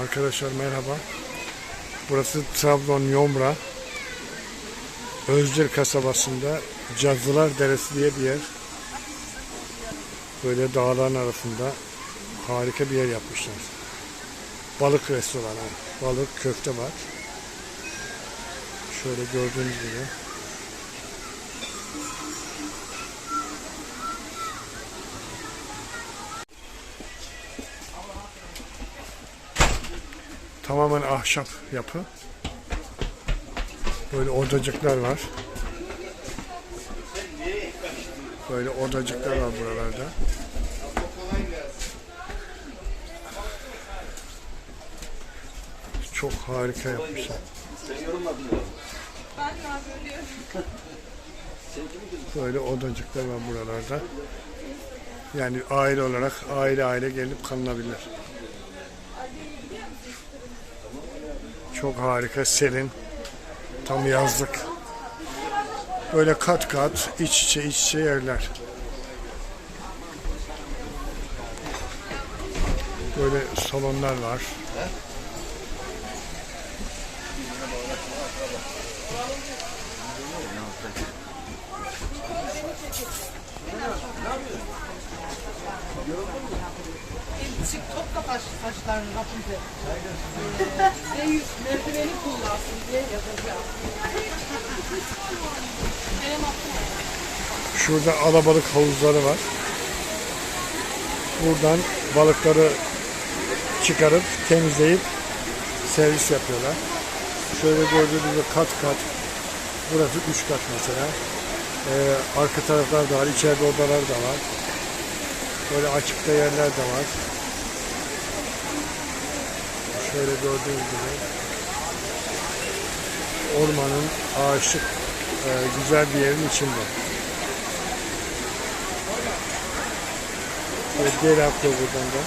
Arkadaşlar merhaba. Burası Trabzon Yomra. Özcir kasabasında Cazlılar Deresi diye bir yer. Böyle dağların arasında harika bir yer yapmışlar. Balık restoranı. Balık köfte var. Şöyle gördüğünüz gibi. Tamamen ahşap yapı. Böyle odacıklar var. Böyle odacıklar var buralarda. Çok harika yapmışlar. Böyle odacıklar var buralarda. Yani aile olarak aile aile gelip kalınabilir. Çok harika, serin. Tam yazlık. Böyle kat kat, iç içe iç içe yerler. Böyle salonlar var. Çık kapaş saçlarını hafifçe. Ve yüz merdiveni kullansın diye yazacağım. Şurada alabalık havuzları var. Buradan balıkları çıkarıp temizleyip servis yapıyorlar. Şöyle gördüğünüz gibi kat kat. Burası üç kat mesela. Ee, arka taraflar da var, içeride odalar da var. Böyle açıkta yerler de var. Şöyle gördüğünüz gibi ormanın ağaçlık e, güzel bir yerin içinde. Böyle deri akıyor buradan da.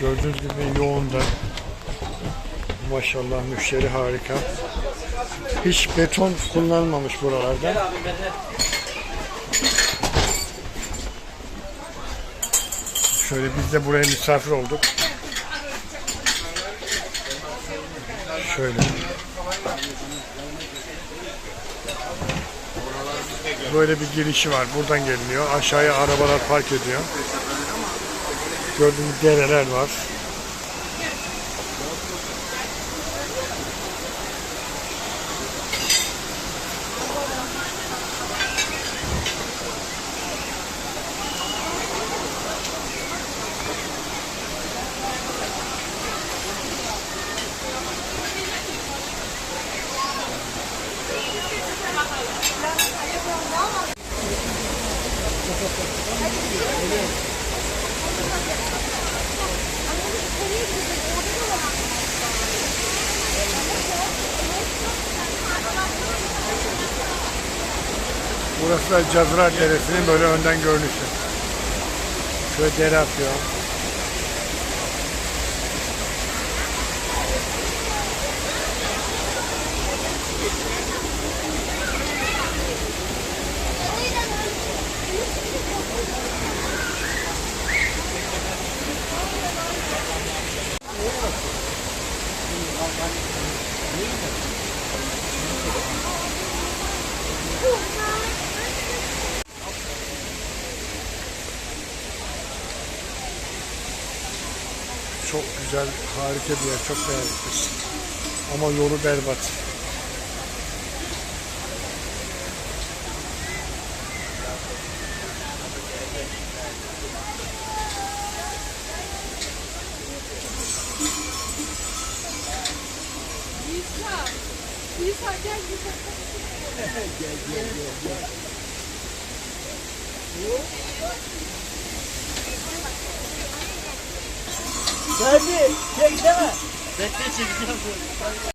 Gördüğünüz gibi yoğun da. Maşallah müşteri harika. Hiç beton kullanılmamış buralarda. Şöyle biz de buraya misafir olduk. Şöyle. Böyle bir girişi var. Buradan geliniyor. Aşağıya arabalar park ediyor. Gördüğünüz dereler var. Burası da Cazırar Deresi'nin böyle önden görünüşü. Şöyle dere akıyor. Çok güzel, harika bir yer. Çok beğendik. Ama yolu berbat. Verdi. Çek deme. Bekle çekeceğim.